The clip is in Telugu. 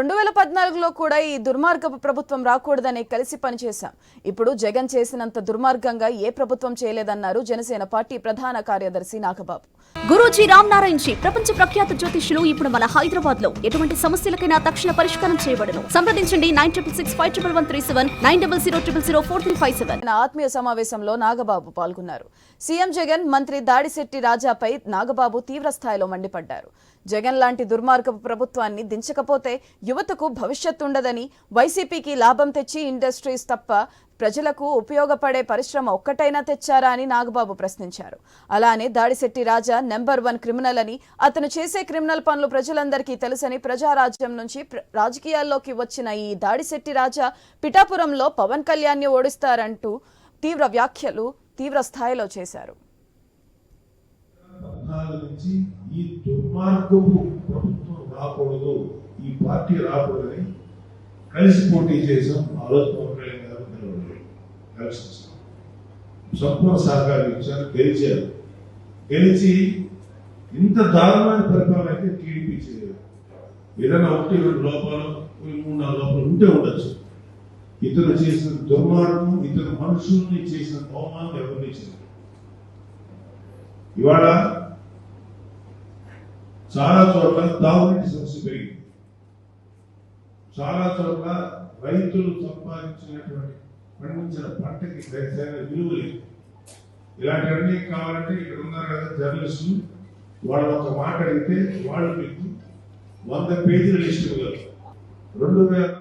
రెండు వేల పద్నాలుగులో కూడా ఈ దుర్మార్గపు ప్రభుత్వం రాకూడదని కలిసి పనిచేశాం. ఇప్పుడు జగన్ చేసినంత దుర్మార్గంగా ఏ ప్రభుత్వం చేయలేదన్నారు జనసేన పార్టీ ప్రధాన కార్యదర్శి నాగబాబు. గురూజీ రామ్ నారాయణ్ జీ ప్రపంచ ప్రఖ్యాత జ్యోతిష్యులు ఇప్పుడు మన హైదరాబాద్లో ఎటువంటి సమస్యలకైనా తక్షణ పరిష్కారం చేయబడను. సంప్రదించండి nine triple six five triple one three seven nine double zero triple zero four three five seven. ఆత్మీయ సమావేశంలో నాగబాబు పాల్గొన్నారు. సీఎం జగన్ మంత్రి దాడిశెట్టి రాజాపై నాగబాబు తీవ్ర స్థాయిలో మండిపడ్డారు. జగన్ లాంటి దుర్మార్గపు ప్రభుత్వాన్ని దించకపోతే యువతకు భవిష్యత్తు ఉండదని వైసీపీకి లాభం తెచ్చి ఇండస్ట్రీస్ తప్ప ప్రజలకు ఉపయోగపడే పరిశ్రమ ఒక్కటైనా తెచ్చారా అని నాగబాబు ప్రశ్నించారు. అలానే Dadisetti Raja number one criminal అని అతను చేసే క్రిమినల్ పనులు ప్రజలందరికీ తెలుసని ప్రజారాజ్యం నుంచి రాజకీయాల్లోకి వచ్చిన ఈ దాడిశెట్టి రాజా పిఠాపురంలో పవన్ కళ్యాణ్ని ఓడిస్తారంటూ తీవ్ర వ్యాఖ్యలు తీవ్ర స్థాయిలో చేశారు. ఈ దుర్మార్గపు ప్రభుత్వం రాకూడదు. ఈ పార్టీ రాకూడదని కలిసి పోటీ చేసాం. ఆ రోజు పవన్ కళ్యాణ్ గారు నిలబడ్డారు ఎలక్షన్స్ సంపూర్ణ సహకారం ఇచ్చారు గెలిచారు. గెలిచి ఇంత దారుణమైన పరిపాలన అయితే టీడీపీ చేయలేదు. ఏదైనా ఒకటి రెండు లోపాలు మూడు నాలుగు లోపాలు ఉంటే ఉండొచ్చు. ఇతను చేసిన దుర్మార్గం ఇతను మనుషుల్ని చేసిన అవమానం ఎవరిని చేయలేదు. ఇవాళ చాలా చోట్ల తాగునీటి సమస్య పెరిగింది. చాలా చోట్ల రైతులు సంపాదించినటువంటి పండించిన పంటకి సరైన విలువ లేదు. ఇలాంటివన్నీ కావాలంటే ఇక్కడ ఉన్నారు కదా జర్నలిస్టులు. వాళ్ళు ఒక మాట అడిగితే వాళ్ళు మీకు వంద పేజీల ఇష్టం ఇవ్వగలరు. రెండు వేల